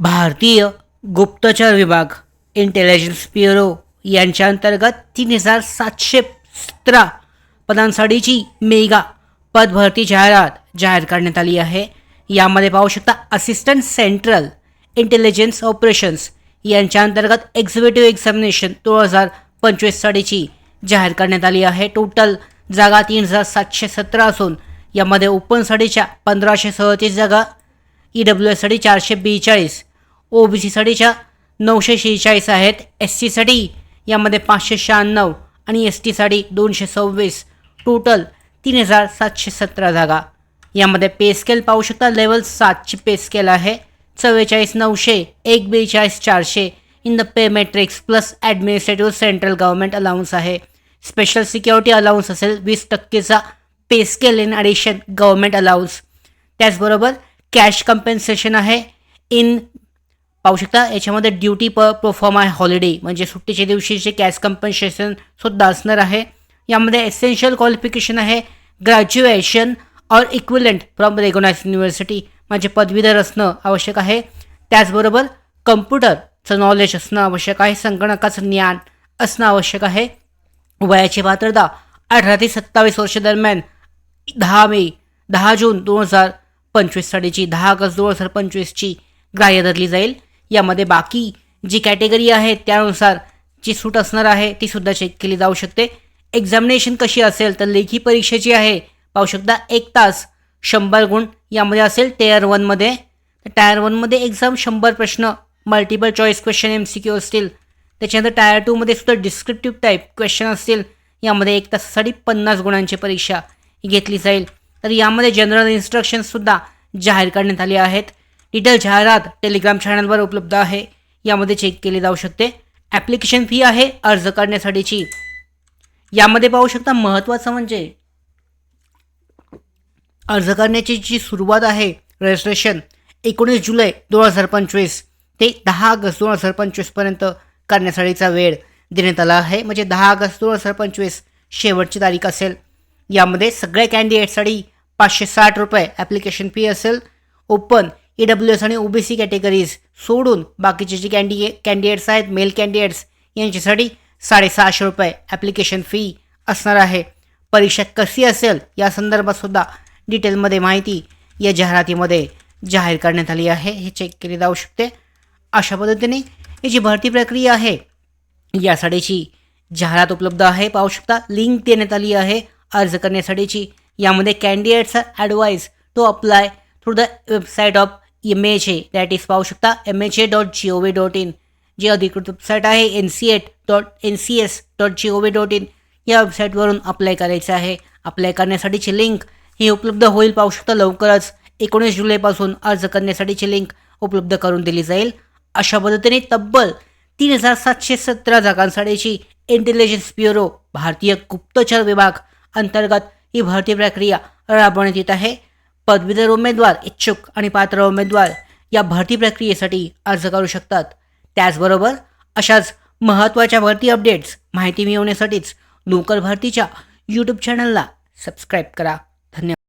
भारतीय गुप्तचर विभाग इंटेलिजन्स ब्युरो यांच्या अंतर्गत तीन हजार सातशे सतरा पदांसाठीची मेगा पदभरती जाहिरात जाहीर करण्यात आली आहे. यामध्ये पाहू शकता असिस्टंट सेंट्रल इंटेलिजन्स ऑपरेशन्स यांच्या अंतर्गत एक्झिक्युटिव्ह एक्झामिनेशन दोन हजार पंचवीससाठीची जाहीर करण्यात आली आहे. टोटल जागा तीन हजार सातशे सतरा असून यामध्ये ओपनसाठीच्या पंधराशे सदतीस जागा ई डब्ल्यू एससाठी चारशे बेचाळीस ओ बी सीसाठीच्या नऊशे शेहेचाळीस आहेत. एस सीसाठी यामध्ये पाचशे शहाण्णव आणि एस टीसाठी दोनशे सव्वीस. टोटल तीन हजार सातशे सतरा जागा. यामध्ये पे स्केल पाहू शकता. लेवल सातची पे स्केल आहे. चव्वेचाळीस नऊशे एक बेचाळीस चारशे. In the pay matrix plus administrative central government allowance आहे. स्पेशल सिक्युरिटी अलाउन्स असेल. वीस टक्केचा pay scale in addition government allowance त्याचबरोबर कॅश कम्पेन्सेशन आहे. इन पाहू शकता. याच्यामध्ये ड्युटी प परफॉर्म आहे हॉलिडे म्हणजे सुट्टीच्या दिवशीचे कॅश कम्पन्सेशन सुद्धा असणार आहे. यामध्ये एसेन्शियल क्वालिफिकेशन आहे. Graduation or equivalent from recognise university म्हणजे पदवीधर असणं आवश्यक आहे. त्याचबरोबर कम्प्युटरचं नॉलेज असणं आवश्यक आहे. संगणकाचं ज्ञान असणं आवश्यक आहे. वयाची पात्रता अठरा ते सत्तावीस वर्ष दरम्यान दहा मे दहा जून दोन हजार पंचवीससाठीची दहा ऑगस्ट दोन हजार पंचवीसची ग्राह्य धरली जाईल. यामध्ये बाकी जी कॅटेगरी आहे त्यानुसार जी सूट असणार आहे ती सुद्धा चेक केली जाऊ शकते. एक्झामिनेशन कशी असेल तर लेखी परीक्षा जी आहे पाहू शकता एक तास शंभर गुण यामध्ये असेल टेअर वनमध्ये तर टायर वनमध्ये एक्झाम शंभर प्रश्न multiple choice question M C Q असतील. त्याच्यानंतर टायर टूमध्ये सुद्धा डिस्क्रिप्टिव्ह टाईप क्वेश्चन असतील. यामध्ये एक तासासाठी पन्नास गुणांची परीक्षा घेतली जाईल. तर यामध्ये जनरल इन्स्ट्रक्शनसुद्धा जाहीर करण्यात आले आहेत. डिटेल जाहिरात टेलिग्राम चॅनलवर उपलब्ध आहे. यामध्ये चेक केली जाऊ शकते. ॲप्लिकेशन फी आहे. अर्ज करण्यासाठीची. यामध्ये पाहू शकता महत्त्वाचं म्हणजे अर्ज करण्याची जी सुरुवात आहे रजिस्ट्रेशन एकोणीस जुलै दोन हजार पंचवीस ते दहा ऑगस्ट दोन हजार पंचवीसपर्यंत करण्यासाठीचा वेळ देण्यात आला आहे. म्हणजे दहा ऑगस्ट दोन हजार पंचवीस शेवटची तारीख असेल. यामध्ये सगळ्या कॅन्डिडेटसाठी पाचशे साठ रुपये ॲप्लिकेशन फी असेल. ओपन ई डब्ल्यू एस आणि ओ बी सी कॅटेगरीज सोडून बाकीचे जे कॅन्डिडे कॅन्डिडेट्स आहेत मेल कॅन्डिडेट्स यांच्यासाठी साडेसहाशे रुपये ॲप्लिकेशन फी असणार आहे. परीक्षा कशी असेल या संदर्भात सुद्धा डिटेलमध्ये माहिती या जाहिरातीमध्ये जाहीर करण्यात आली आहे. हे चेक केले जाऊ शकते. अशा पद्धतीने ही जी भरती प्रक्रिया आहे यासाठीची जाहिरात उपलब्ध आहे. पाहू शकता लिंक देण्यात आली आहे. अर्ज करण्यासाठीची यामध्ये candidates advise to apply through the website of M H A that is पाहू शकता M H A dot G O V dot in जी अधिकृत वेबसाईट आहे N C eight dot N C S dot G O V dot in या वेबसाईटवरून apply करायचं आहे. Apply करण्यासाठीची link ही उपलब्ध होईल पाहू शकता लवकरच एकोणीस जुलैपासून अर्ज करण्यासाठीची लिंक उपलब्ध करून दिली जाईल. अशा पद्धतीने तब्बल तीन हजार सातशे सतरा जागांसाठीची इंटेलिजन्स ब्युरो भारतीय गुप्तचर विभाग अंतर्गत ही भरती प्रक्रिया राबवण्यात येत आहे. पदवीधर उमेदवार इच्छुक आणि पात्र उमेदवार या भरती प्रक्रियेसाठी अर्ज करू शकतात. त्याचबरोबर अशाच महत्त्वाच्या भरती अपडेट्स माहिती मिळवण्यासाठीच नोकर भरतीच्या यूट्यूब चॅनलला सबस्क्राईब करा.